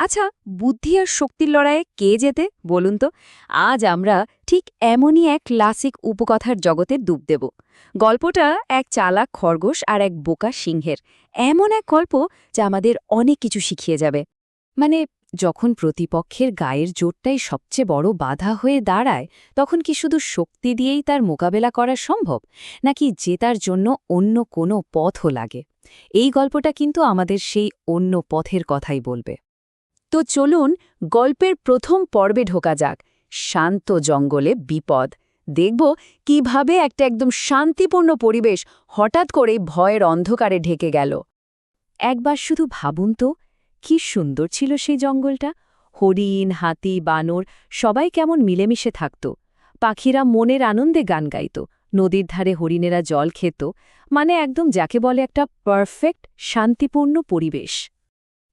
আচ্ছা বুদ্ধি আর শক্তির লড়াইয়ে কে যেতে বলুন তো? আজ আমরা ঠিক এমনই এক ক্লাসিক উপকথার জগতে ডুব দেব। গল্পটা এক চালাক খরগোশ আর এক বোকা সিংহের। এমন এক গল্প যা আমাদের অনেক কিছু শিখিয়ে যাবে। মানে যখন প্রতিপক্ষের গায়ের জোরটাই সবচেয়ে বড় বাধা হয়ে দাঁড়ায়, তখন কি শুধু শক্তি দিয়েই তার মোকাবেলা করা সম্ভব, নাকি জেতার জন্য অন্য কোনো পথও লাগে? এই গল্পটা কিন্তু আমাদের সেই অন্য পথের কথাই বলবে। তো চলুন গল্পের প্রথম পর্বে ঢোকা যাক। শান্ত জঙ্গলে বিপদ। দেখব কীভাবে একটা একদম শান্তিপূর্ণ পরিবেশ হঠাৎ করে ভয়ের অন্ধকারে ঢেকে গেল। একবার শুধু ভাবুন তো, কি সুন্দর ছিল সেই জঙ্গলটা। হরিণ, হাতি, বানর, সবাই কেমন মিলেমিশে থাকত। পাখিরা মনের আনন্দে গান গাইত। নদীর ধারে হরিণেরা জল খেত। মানে একদম যাকে বলে একটা পারফেক্ট, শান্তিপূর্ণ পরিবেশ।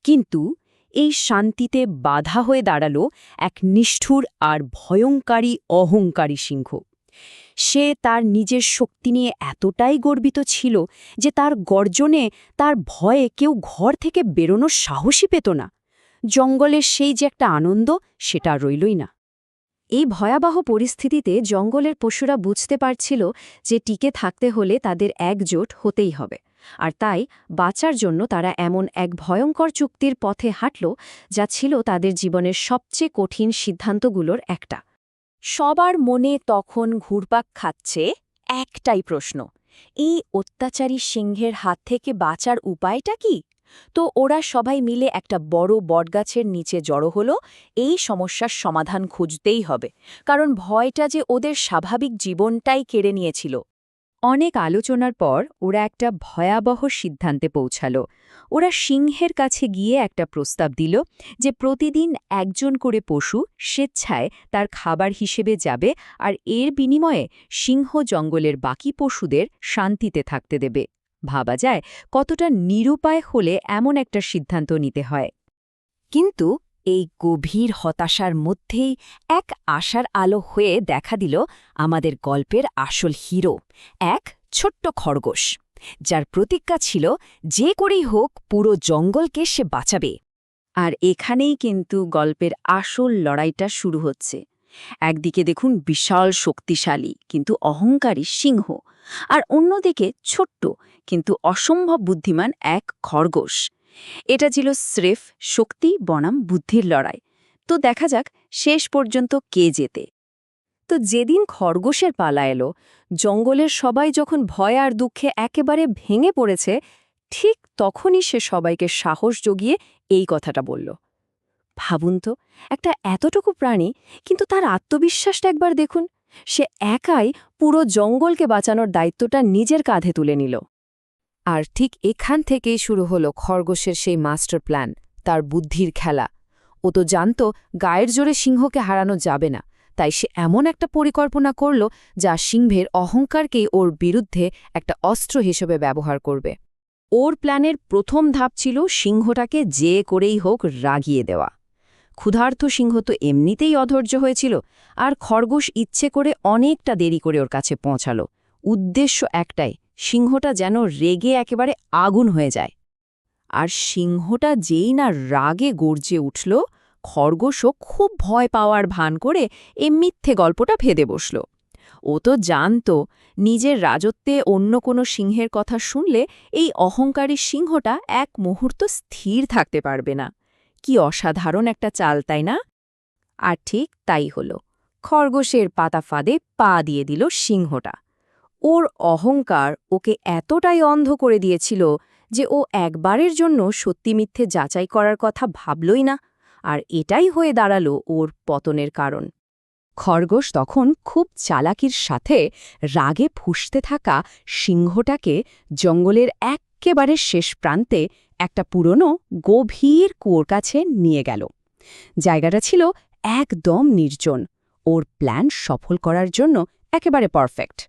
কিন্তু এই শান্তিতে বাধা হয়ে দাঁড়াল এক নিষ্ঠুর আর ভয়ঙ্কারী অহংকারী সিংহ। সে তার নিজের শক্তি নিয়ে এতটাই গর্বিত ছিল যে তার গর্জনে তার ভয়ে কেউ ঘর থেকে বেরোনোর সাহসই পেত না। জঙ্গলের সেই যে একটা আনন্দ, সেটা রইলই না। এই ভয়াবহ পরিস্থিতিতে জঙ্গলের পশুরা বুঝতে পারছিল যে টিকে থাকতে হলে তাদের একজোট হতেই হবে। আর তাই বাঁচার জন্য তারা এমন এক ভয়ঙ্কর চুক্তির পথে হাঁটল যা ছিল তাদের জীবনের সবচেয়ে কঠিন সিদ্ধান্তগুলোর একটা। সবার মনে তখন ঘুরপাক খাচ্ছে একটাই প্রশ্ন, এই অত্যাচারী সিংহের হাত থেকে বাঁচার উপায়টা কি? তো ওরা সবাই মিলে একটা বড় বটগাছের নিচে জড়ো হলো, এই সমস্যার সমাধান খুঁজতেই হবে, কারণ ভয়টা যে ওদের স্বাভাবিক জীবনটাই কেড়ে নিয়েছিল। অনেক আলোচনার পর ওরা একটা ভয়াবহ সিদ্ধান্তে পৌঁছাল। ওরা সিংহের কাছে গিয়ে একটা প্রস্তাব দিল যে প্রতিদিন একজন করে পশু স্বেচ্ছায় তার খাবার হিসেবে যাবে আর এর বিনিময়ে সিংহ জঙ্গলের বাকি পশুদের শান্তিতে থাকতে দেবে। ভাবা যায় কতটা নিরুপায় হলে এমন একটা সিদ্ধান্ত নিতে হয়। কিন্তু এই গভীর হতাশার মধ্যেই এক আশার আলো হয়ে দেখা দিল আমাদের গল্পের আসল হিরো, এক ছোট্ট খরগোশ, যার প্রতিজ্ঞা ছিল যে করেই হোক পুরো জঙ্গলকে সে বাঁচাবে। আর এখানেই কিন্তু গল্পের আসল লড়াইটা শুরু হচ্ছে। একদিকে দেখুন বিশাল শক্তিশালী কিন্তু অহংকারী সিংহ, আর অন্যদিকে ছোট্ট কিন্তু অসম্ভব বুদ্ধিমান এক খরগোশ এটা ছিল স্রেফ শক্তি, বনাম, বুদ্ধির লড়াই। তো দেখা যাক শেষ পর্যন্ত কে যেতে তো যেদিন খরগোশের পালা এলো, জঙ্গলের সবাই যখন ভয় আর দুঃখে একেবারে ভেঙে পড়েছে, ঠিক তখনই সে সবাইকে সাহস জগিয়ে এই কথাটা বলল, ভাবুন তো, একটা এতটুকু প্রাণী, কিন্তু তার আত্মবিশ্বাসটা একবার দেখুন। সে একাই পুরো জঙ্গলকে বাঁচানোর দায়িত্বটা নিজের কাঁধে তুলে নিল। আর ঠিক এখান থেকেই শুরু হলো খরগোশের সেই মাস্টার প্ল্যান, তার বুদ্ধির খেলা। ও তো জানত গায়ের জোরে সিংহকে হারানো যাবে না, তাই সে এমন একটা পরিকল্পনা করল যা সিংহের অহংকারকেই ওর বিরুদ্ধে একটা অস্ত্র হিসেবে ব্যবহার করবে। ওর প্ল্যানের প্রথম ধাপ ছিল সিংহটাকে যে করেই হোক রাগিয়ে দেওয়া। ক্ষুধার্থ সিংহ তো এমনিতেই অধৈর্য হয়েছিল, আর খরগোশ ইচ্ছে করে অনেকটা দেরি করে ওর কাছে পৌঁছালো। উদ্দেশ্য একটাই সিংহটা যেন রেগে একেবারে আগুন হয়ে যায়। আর সিংহটা যেই না রাগে গর্জে উঠল, খরগোশও খুব ভয় পাওয়ার ভান করে এ মিথ্যে গল্পটা ফেদে বসল। ও তো জানত, নিজের রাজত্বে অন্য কোনো সিংহের কথা শুনলে এই অহংকারী সিংহটা এক মুহূর্ত স্থির থাকতে পারবে না। কি অসাধারণ একটা চাল, তাই না? আর ঠিক তাই হল। খরগোশের পাতা ফাঁদে পা দিয়ে দিল সিংহটা। ওর অহংকার ওকে এতটাই অন্ধ করে দিয়েছিল যে ও একবারের জন্য সত্যি মিথ্যে যাচাই করার কথা ভাবলই না, আর এটাই হয়ে দাঁড়াল ওর পতনের কারণ। খরগোশ তখন খুব চালাকির সাথে রাগে ফুসতে থাকা সিংহটাকে জঙ্গলের এক্কেবারে শেষ প্রান্তে একটা পুরনো গভীর কুয়োর কাছে নিয়ে গেল। জায়গাটা ছিল একদম নির্জন। ওর প্ল্যান সফল করার জন্য একেবারে পারফেক্ট।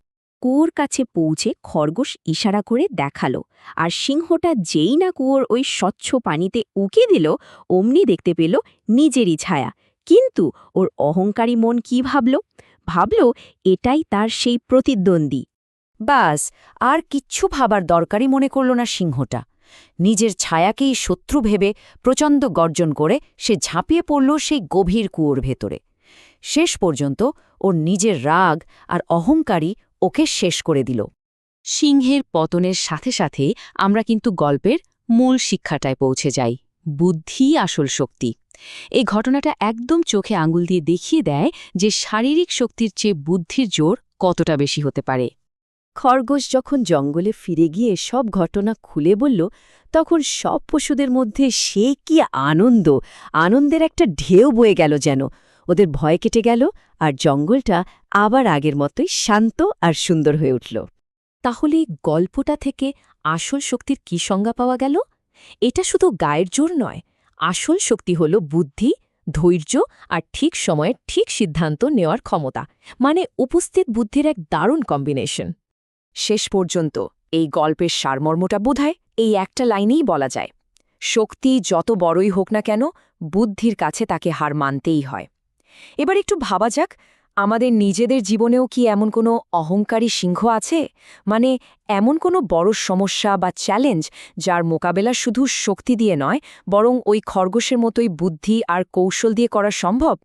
কুয়োর কাছে পৌঁছে খরগোশ ইশারা করে দেখাল, আর সিংহটা যেই না কুয়োর ওই স্বচ্ছ পানিতে উকে দিল, অমনি দেখতে পেল নিজেরই ছায়া। কিন্তু ওর অহংকারী মন কি ভাবল? ভাবল এটাই তার সেই প্রতিদ্বন্দ্বী। বাস, আর কিচ্ছু ভাবার দরকারই মনে করল না সিংহটা। নিজের ছায়াকেই শত্রু ভেবে প্রচণ্ড গর্জন করে সে ঝাঁপিয়ে পড়ল সেই গভীর কুয়োর ভেতরে। শেষ পর্যন্ত ওর নিজের রাগ আর অহংকারী ওকে শেষ করে দিল। সিংহের পতনের সাথে সাথে আমরা কিন্তু গল্পের মূল শিক্ষাটায় পৌঁছে যাই, বুদ্ধি আসল শক্তি। এই ঘটনাটা একদম চোখে আঙুল দিয়ে দেখিয়ে দেয় যে শারীরিক শক্তির চেয়ে বুদ্ধির জোর কতটা বেশি হতে পারে। খরগোশ যখন জঙ্গলে ফিরে গিয়ে সব ঘটনা খুলে বলল, তখন সব পশুদের মধ্যে সে কি আনন্দ, আনন্দের একটা ঢেউ বয়ে গেল যেন। ওদের ভয় কেটে গেল আর জঙ্গলটা আবার আগের মতোই শান্ত আর সুন্দর হয়ে উঠল। তাহলে গল্পটা থেকে আসল শক্তির কি সংজ্ঞা পাওয়া গেল? এটা শুধু গায়ের জোর নয়, আসল শক্তি হল বুদ্ধি, ধৈর্য আর ঠিক সময়ে ঠিক সিদ্ধান্ত নেওয়ার ক্ষমতা মানে উপস্থিত বুদ্ধির এক দারুণ কম্বিনেশন শেষ পর্যন্ত এই গল্পের সারমর্মটা বোধহয় এই একটা লাইনেই বলা যায়। শক্তি যত বড়ই হোক না কেন, বুদ্ধির কাছে তাকে হার মানতেই হয়। এবার একটু ভাবা যাক, আমাদের নিজেদের জীবনেও কি এমন কোনো অহংকারী সিংহ আছে? মানে এমন কোনো বড় সমস্যা বা চ্যালেঞ্জ যার মোকাবেলা শুধু শক্তি দিয়ে নয়, বরং ওই খরগোশের মতোই বুদ্ধি আর কৌশল দিয়ে করা সম্ভব?